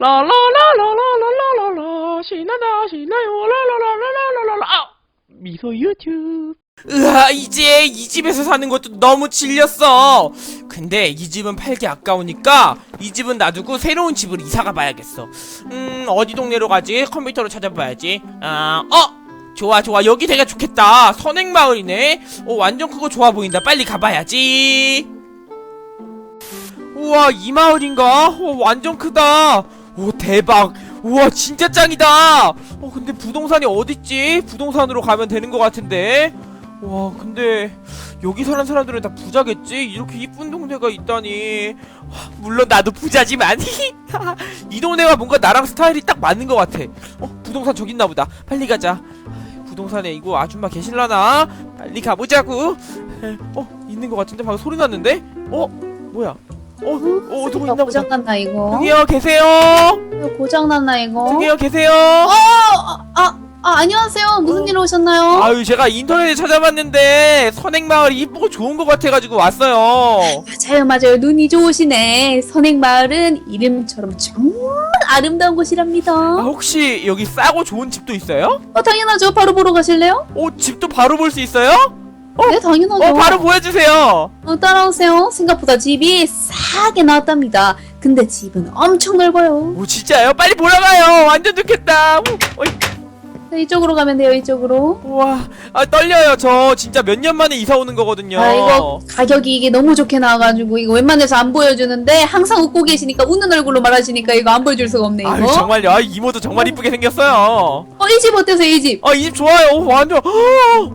라라라라라라라라라 신나다 신나요 라라라라라라라 아! 미소 유튜브 으아 이제 이 집에서 사는 것도 너무 질렸어 근데 이 집은 팔기 아까우니까 이 집은 놔두고 새로운 집으로 이사가 봐야겠어 음 어디 동네로 가지 컴퓨터로 찾아봐야지 아 어 좋아 좋아 여기 되게 좋겠다 선행마을이네 어 완전 크고 좋아 보인다 빨리 가봐야지 우와 이 마을인가? 어 완전 크다 오 대박. 우와 진짜 짱이다. 어 근데 부동산이 어딨지? 부동산으로 가면 되는 것 같은데. 와 근데 여기 사는 사람들은 다 부자겠지? 이렇게 이쁜 동네가 있다니. 와, 물론 나도 부자지만. 이 동네가 뭔가 나랑 스타일이 딱 맞는 것 같아. 어 부동산 저기 있나 보다. 빨리 가자. 부동산에 이거 아줌마 계실라나? 빨리 가보자고 에, 어 있는 것 같은데? 방금 소리 났는데? 어 뭐야 어, 어 누구 있나 보다 고장났나 이거? 저기요 계세요 이거 고장났나 이거? 저기요 계세요 아, 아, 아 안녕하세요. 무슨 일 오셨나요? 아유 제가 인터넷에 찾아봤는데 선행마을이 이쁘고 좋은 것 같아가지고 왔어요 맞아요, 맞아요. 눈이 좋으시네. 선행마을은 이름처럼 정말 아름다운 곳이랍니다. 아, 혹시 여기 싸고 좋은 집도 있어요? 어, 당연하죠. 바로 보러 가실래요? 어 집도 바로 볼 수 있어요? 네, 당연하죠. 어 바로 보여주세요 어, 따라오세요. 생각보다 집이 싸게 나왔답니다. 근데 집은 엄청 넓어요. 오 진짜요? 빨리 보러 가요 완전 좋겠다 우, 어이, 네, 이쪽으로 가면 돼요, 이쪽으로. 우와 아 떨려요 저 진짜 몇 년 만에 이사 오는 거거든요 아, 이거 가격이 이게 너무 좋게 나와가지고 이거 웬만해서 안 보여주는데 항상 웃고 계시니까 웃는 얼굴로 말하시니까 이거 안 보여줄 수가 없네, 이거. 아유 정말요 아, 이모도 정말 이쁘게 생겼어요 어, 이 집 어때서 이 집? 아 이 집 좋아요 오, 완전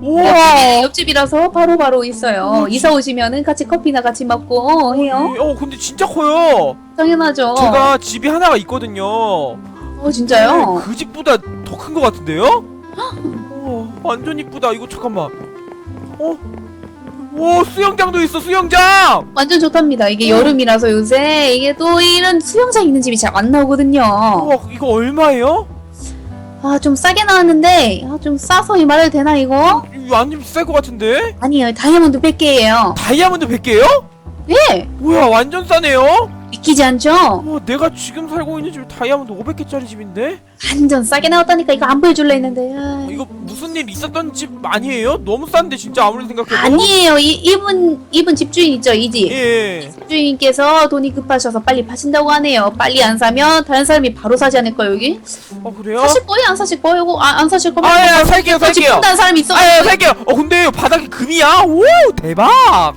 우와 네, 옆집이라서 바로바로 있어요. 이사 오시면은 같이 커피나 같이 먹고 어, 해요. 어 근데 진짜 커요 당연하죠. 제가 집이 하나가 있거든요 어 진짜요? 그 집보다 더 큰 것 같은데요? 우와, 완전 이쁘다. 이거 잠깐만. 어? 와 수영장도 있어 수영장. 완전 좋답니다. 이게 어. 여름이라서 요새 이게 또 이런 수영장 있는 집이 잘 안 나오거든요. 우와 이거 얼마예요? 아 좀 싸게 나왔는데 아, 좀 싸서 이 말해도 되나 이거? 이거 완전 비쌀 것 같은데? 아니에요. 다이아몬드 100개예요. 다이아몬드 100개요? 네. 뭐야 완전 싸네요? 믿기지 않죠? 와 내가 지금 살고 있는 집이 다이아몬드 500개짜리 집인데? 완전 싸게 나왔다니까 이거 안 보여줄래 했는데 아, 어, 이거 무슨 일 있었던 집 아니에요? 너무 싼데 진짜 아무리 생각해도 아니에요. 이, 이분 이분 집주인 있죠 이 집. 예. 집주인께서 돈이 급하셔서 빨리 파신다고 하네요. 빨리 안 사면 다른 사람이 바로 사지 않을까요 여기? 어 그래요? 사실 거예요 안 사실 거예요? 이거 아, 안 사실 거면 아, 예, 살게요, 또집 살게요. 판다는 사람이 있어. 아, 예, 살게요. 어, 근데 바닥이 금이야? 오, 대박!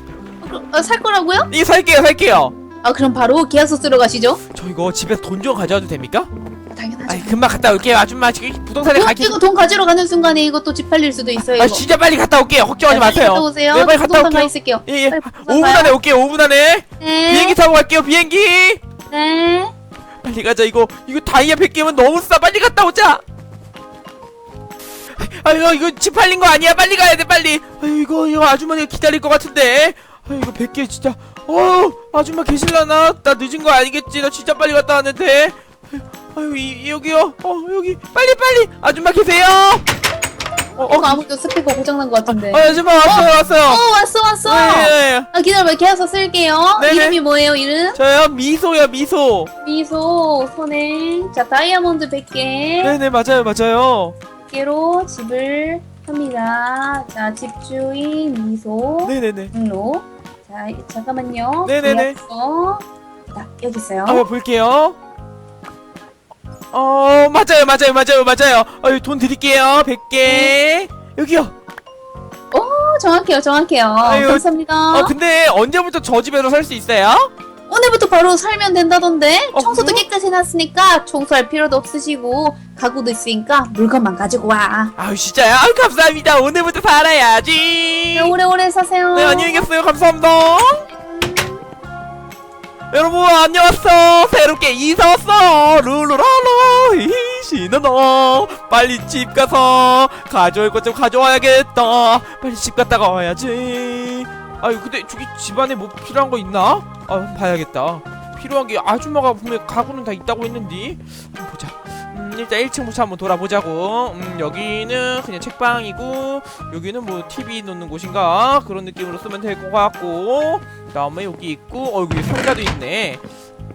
어, 살 거라고요? 이 살게요, 살게요. 아 그럼 바로 계약서 쓰러 가시죠. 저 이거 집에서 돈좀 가져와도 됩니까? 당연하죠. 아이, 금방 갔다 올게요. 아줌마 지금 부동산에 돈, 가기. 이거 돈 가지러 가는 순간에 이거 또집 팔릴 수도 있어요. 아, 이거. 진짜 빨리 갔다 올게요. 걱정하지 빨리 마세요. 갔다 오세요. 네, 빨리 갔다 부동산 가 올게요. 있을게요. 예, 예. 빨리 부동산 5분 가요. 안에 올게요. 5분 안에. 네. 비행기 타고 갈게요. 비행기. 네. 빨리 가자. 이거 이거 다이아 100개면 너무 싸. 빨리 갔다 오자. 아 이거 이거 집 팔린 거 아니야? 빨리 가야 돼. 빨리. 아 이거 이거 아주머니가 기다릴 것 같은데. 아 이거 100개 진짜. 어 아줌마 계실라나? 나 늦은 거 아니겠지? 나 진짜 빨리 갔다 왔는데. 아유 이, 여기요. 어 여기 빨리 빨리. 아줌마 계세요? 어, 어, 어, 아무도 스피커 고장난 것 같은데. 아, 아줌마 왔어요 왔어요. 어 왔어 왔어. 네, 네, 네. 아 기다려봐 계약서 쓸게요. 네네. 이름이 뭐예요 이름? 저요 미소요 미소. 미소 선행. 자 다이아몬드 100개. 네네 맞아요 맞아요. 100개로 집을 합니다. 자 집주인 미소. 네네네. 등록. 자 잠깐만요. 네네네. 자 여기 있어요. 아 볼게요. 어 맞아요 맞아요 맞아요 맞아요. 어 돈 드릴게요 100개. 여기요. 어, 정확해요 정확해요. 아유, 감사합니다. 어 근데 언제부터 저 집에서 살 수 있어요? 오늘부터 바로 살면 된다던데 어, 청소도 그래요? 깨끗이 해놨으니까 청소할 필요도 없으시고 가구도 있으니까 물건만 가지고 와 아유 진짜요? 아유 감사합니다. 오늘부터 살아야지. 네, 오래오래 사세요 네 안녕히 계세요. 감사합니다. 여러분 안녕하세요. 새롭게 이사 왔어. 룰루랄라 이시는너 빨리 집 가서 가져올 것 좀 가져와야겠다. 빨리 집 갔다가 와야지. 아유 근데 저기 집안에 뭐 필요한 거 있나? 아 봐야겠다. 필요한 게 아줌마가 분명 가구는 다 있다고 했는데 보자. 음, 일단 1층부터 한번 돌아보자고. 음, 여기는 그냥 책방이고 여기는 뭐 TV 놓는 곳인가 그런 느낌으로 쓰면 될 것 같고. 그다음에 여기 있고 어 여기 상자도 있네.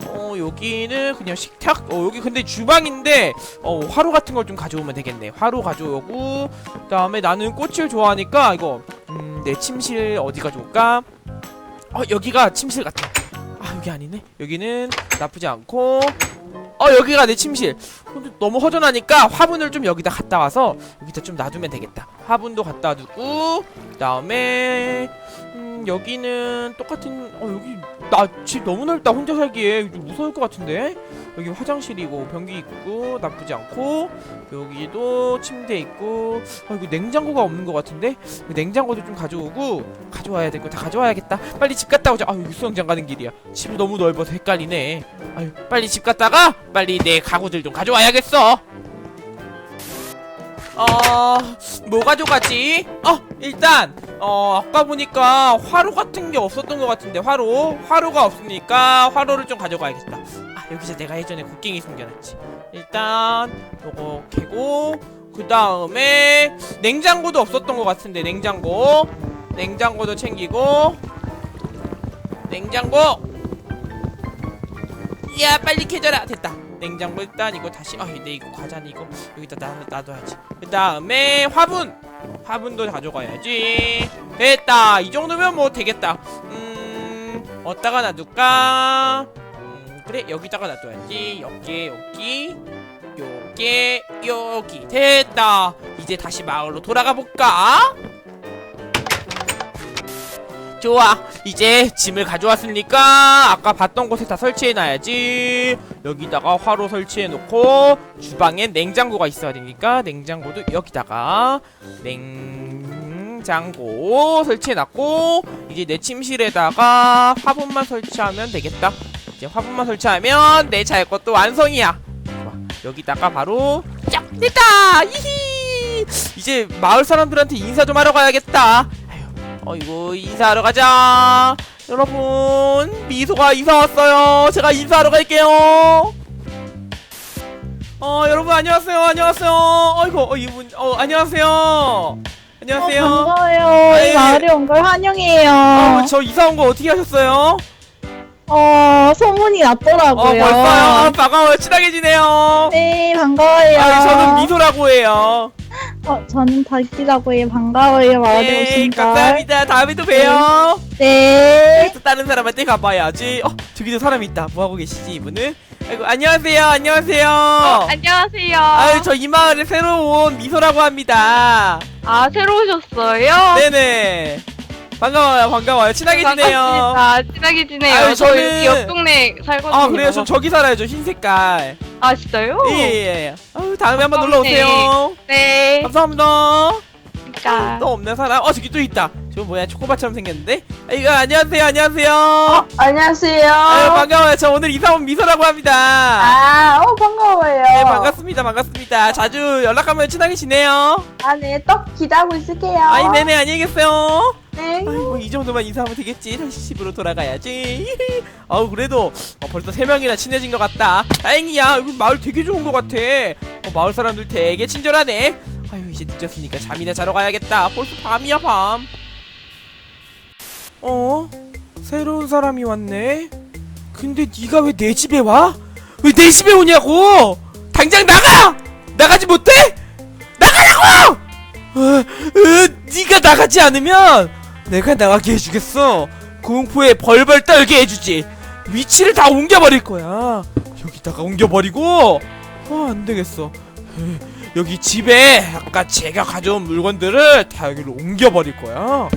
어 여기는 그냥 식탁? 어 여기 근데 주방인데 어 화로 같은 걸 좀 가져오면 되겠네. 화로 가져오고 그 다음에 나는 꽃을 좋아하니까 이거 음 내 침실 어디 가져올까? 어 여기가 침실 같아. 아 여기 아니네. 여기는 나쁘지 않고. 어 여기가 내 침실 근데 너무 허전하니까 화분을 좀 여기다 갖다 와서 여기다 좀 놔두면 되겠다. 화분도 갖다 두고 그다음에 음 여기는 똑같은 어 여기 나 집 너무 넓다 혼자 살기에. 좀 무서울 것 같은데? 여기 화장실이고 변기 있고 나쁘지 않고 여기도 침대 있고. 아 이거 냉장고가 없는 것 같은데? 냉장고도 좀 가져오고 가져와야 될 거 다 가져와야겠다. 빨리 집 갔다 오자. 아 여기 수영장 가는 길이야. 집이 너무 넓어서 헷갈리네. 아유 빨리 집 갔다가 빨리 내 가구들 좀 가져와야 겠어. 어... 뭐 가져가지? 어! 일단 어... 아까 보니까 화로 같은 게 없었던 것 같은데 화로? 화로가 없으니까 화로를 좀 가져가야겠다. 아 여기서 내가 예전에 곡괭이 숨겨놨지. 일단 요거 캐고 그 다음에 냉장고도 없었던 것 같은데 냉장고. 냉장고도 챙기고. 냉장고! 야 빨리 캐져라! 됐다 냉장고 일단 이거 다시 아 근데 이거 과자는 이거 여기다 놔, 놔둬야지. 그 다음에 화분. 화분도 가져가야지. 됐다. 이 정도면 뭐 되겠다. 음 어디다가 놔둘까? 음 그래 여기다가 놔둬야지. 여기 여기 요게 여기. 됐다. 이제 다시 마을로 돌아가 볼까 좋아. 이제 짐을 가져왔으니까 아까 봤던 곳에 다 설치해놔야지. 여기다가 화로 설치해놓고 주방엔 냉장고가 있어야 되니까 냉장고도 여기다가 냉장고 설치해놨고 이제 내 침실에다가 화분만 설치하면 되겠다. 이제 화분만 설치하면 내 잘 것도 완성이야. 좋아. 여기다가 바로 쫙 됐다! 이히! 이제 마을 사람들한테 인사 좀 하러 가야겠다 어이구 인사하러 가자. 여러분 미소가 이사 왔어요. 제가 인사하러 갈게요. 어 여러분 안녕하세요. 안녕하세요. 어이구 어, 이분 어 안녕하세요. 안녕하세요. 어, 반가워요. 이 마을에 온 걸 환영해요. 어, 저 이사 온 거 어떻게 하셨어요? 어, 소문이 어 났더라고요. 벌써요? 반가워요. 친하게 지내요. 네, 반가워요. 아 저는 미소라고 해요 어, 저는 덕기라고 해요. 반가워요. 마을에 네 오신 걸. 감사합니다 다음에 또 봬요 네. 또 다른 사람한테 가봐야지. 어, 저기도 사람이 있다. 뭐 하고 계시지 이분은? 아이고 안녕하세요, 안녕하세요. 안녕하세요. 아유 저 이 마을에 새로 온 미소라고 합니다. 아, 새로 오셨어요? 네네. 반가워요, 반가워요. 친하게 지내요. 반갑습니다. 친하게 지내요. 아유, 저 저는- 여기 옆 동네 살거든요. 아 그래요, 저 저기 살아요, 저 흰 색깔. 아, 진짜요? 예 예. 예. 아유 다음에 한번 놀러. 오세요. 네. 감사합니다. 그러니까. 또 없는 사람? 어 저기 또 있다. 저 뭐야 초코바처럼 생겼는데? 아이고 안녕하세요, 안녕하세요. 어, 안녕하세요. 아유 반가워요. 저 오늘 이사 온 미소라고 합니다. 아, 어, 반가워요. 네 반갑습니다 반갑습니다 자주 연락하면 친하게 지내요 아, 네, 떡 기다리고 있을게요. 아이 네네 안녕히 계세요 네. 아이고 이 정도만 인사하면 되겠지 다시 집으로 돌아가야지 아우 그래도 어, 벌써 세 명이나 친해진 것 같다 다행이야 여기 마을 되게 좋은 것 같아 어, 마을 사람들 되게 친절하네 아유 이제 늦었으니까 잠이나 자러 가야겠다 벌써 밤이야 밤 어? 새로운 사람이 왔네 근데 네가 왜 내 집에 와? 왜 내 집에 오냐고 당장 나가! 나가지 못해? 나가라고! 어, 어, 네가 나가지 않으면 내가 나가게 해주겠어. 공포에 벌벌 떨게 해주지. 위치를 다 옮겨버릴 거야. 여기다가 옮겨버리고 아, 안 되겠어. 에, 여기 집에 아까 제가 가져온 물건들을 다 여기로 옮겨버릴 거야. 어,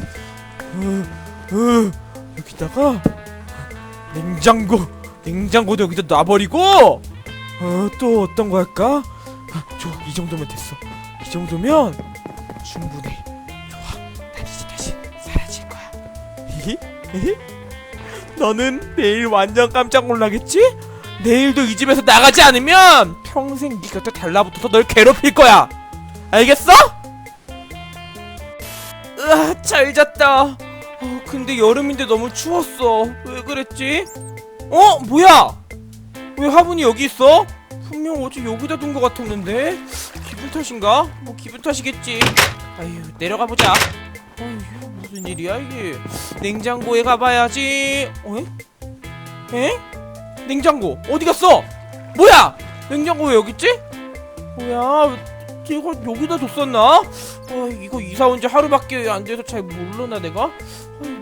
어, 여기다가 냉장고, 냉장고도 여기다 놔버리고 어, 또 어떤 거 할까? 아, 좋아, 이 정도면 됐어. 이 정도면 충분해. 너는 내일 완전 깜짝 놀라겠지? 내일도 이 집에서 나가지 않으면 평생 네 곁에 달라붙어서 널 괴롭힐 거야. 알겠어? 으아, 잘 잤다. 어, 근데 여름인데 너무 추웠어. 왜 그랬지? 어, 뭐야? 왜 화분이 여기 있어? 분명 어제 여기다 둔 것 같았는데 기분 탓인가? 뭐 기분 탓이겠지 아유 내려가 보자 무슨 일이야 이게 냉장고에 가봐야지 어? 에? 냉장고 어디 갔어? 뭐야? 냉장고 왜 여기 있지? 뭐야? 이거 여기다 뒀었나? 어, 이거 이사 온 지 하루밖에 안 돼서 잘 모르나 내가? 어,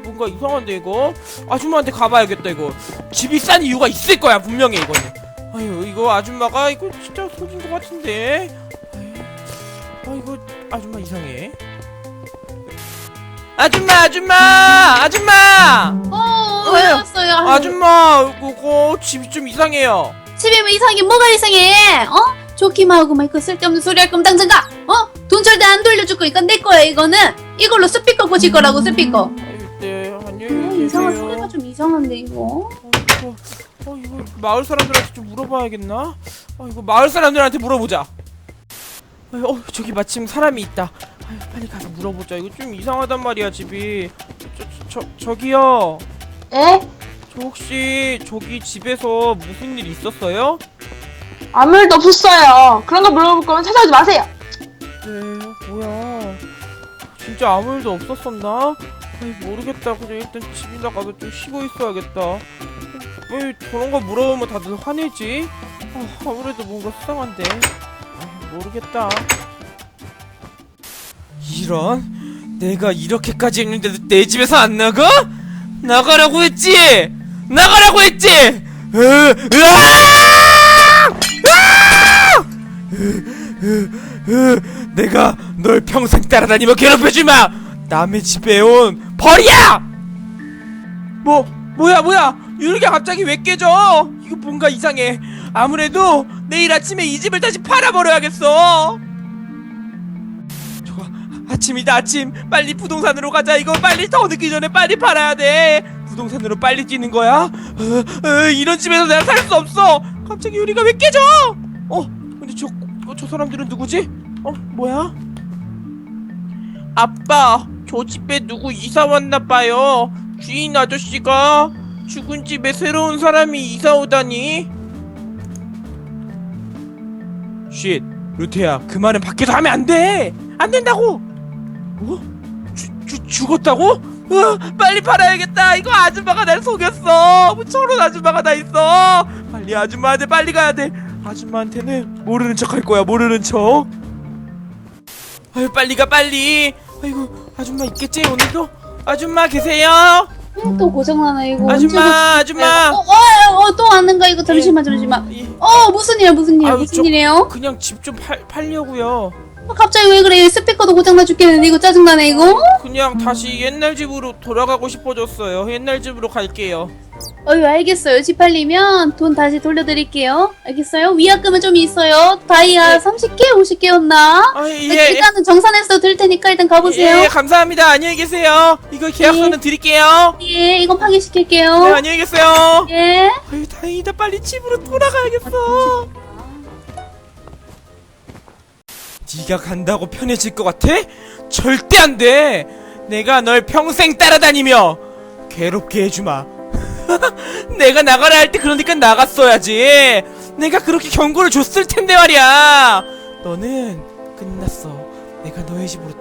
뭔가 이상한데 이거? 아줌마한테 가봐야겠다 이거. 집이 싼 이유가 있을 거야 분명히 이거는. 아유 이거 아줌마가 이거 진짜 속인 것 같은데. 아유, 아 아줌마 이상해. 아줌마 아줌마 아줌마 어, 어, 왜 왔어요? 아유, 아줌마 그거 집이 좀 이상해요. 집에 뭐 이상하게 뭐가 이상해? 어? 좋기만 하고 막그 쓸데없는 소리 할 거면 당장 가! 어? 돈 절대 안 돌려줄 거니까 내 거야 이거는! 이걸로 스피커 고칠 거라고 스피커! 아유, 네 안녕히 어, 계세요. 이상한 소리가 좀 이상한데 이거? 어, 이거, 어 이거 마을 사람들한테 좀 물어봐야겠나? 어 이거 마을 사람들한테 물어보자. 어, 어 저기 마침 사람이 있다. 빨리 가서 물어보자. 이거 좀 이상하단 말이야 집이. 저, 저, 저 저기요. 에? 저 혹시 저기 집에서 무슨 일 있었어요? 아무 일도 없었어요. 그런 거 물어볼 거면 찾아오지 마세요. 네, 뭐야. 진짜 아무 일도 없었었나? 아이, 모르겠다. 그냥 일단 집이 나 가서 좀 쉬고 있어야겠다. 왜 저런 거 물어보면 다들 화내지? 아, 아무래도 뭔가 수상한데. 아이, 모르겠다. 이런? 내가 이렇게까지 했는데도 내 집에서 안 나가? 나가라고 했지! 나가라고 했지! 으, 으아! 내가 널 평생 따라다니며 괴롭혀주마 남의 집에 온 벌이야 뭐 뭐야 뭐야 유리가 갑자기 왜 깨져 이거 뭔가 이상해 아무래도 내일 아침에 이 집을 다시 팔아버려야겠어 좋 아 아침이다 아침 빨리 부동산으로 가자 이거 빨리 더 늦기 전에 빨리 팔아야 돼 부동산으로 빨리 뛰는 거야 어, 어, 이런 집에서 내가 살 수 없어 갑자기 유리가 왜 깨져 어 근데 저, 어, 저 사람들은 누구지? 어, 뭐야? 아빠, 저 집에 누구 이사 왔나 봐요. 주인 아저씨가 죽은 집에 새로운 사람이 이사 오다니. 쉿, 루테야, 그 말은 밖에서 하면 안 돼! 안 된다고! 뭐? 주, 주, 죽었다고? 어, 빨리 팔아야겠다! 이거 아줌마가 날 속였어! 뭐 저런 아줌마가 다 있어! 빨리 아줌마한테 빨리 가야 돼! 아줌마한테는 모르는 척 할 거야 모르는 척 아유 빨리 가 빨리 아이고 아줌마 있겠지 오늘도 아줌마 계세요 에, 또 고장나나 이거 언제 아줌마 아줌마 거야? 어, 어, 어, 또 왔는가 이거 잠시만 잠시만 이, 어 무슨 일이야 무슨 일 아유, 무슨 저- 일이에요? 그냥 집 좀 팔려고요 어, 갑자기 왜 그래? 스피커도 고장나 죽겠는데 이거 짜증나네 이거? 그냥 다시 옛날 집으로 돌아가고 싶어졌어요. 옛날 집으로 갈게요. 어유 알겠어요. 집 팔리면 돈 다시 돌려드릴게요. 알겠어요? 위약금은 좀 있어요. 다이아 30개 50개였나? 아예. 네, 예, 일단은 정산해서 드릴 테니까 일단 가보세요. 예, 감사합니다. 안녕히 계세요. 이거 계약서는 드릴게요. 예 이건 파기시킬게요. 네 안녕히 계세요. 예. 아유 다행이다. 빨리 집으로 돌아가야겠어 네가 간다고 편해질 것 같아? 절대 안 돼. 내가 널 평생 따라다니며 괴롭게 해주마. 내가 나가라 할 때 그러니까 나갔어야지. 내가 그렇게 경고를 줬을 텐데 말이야. 너는 끝났어. 내가 너의 집으로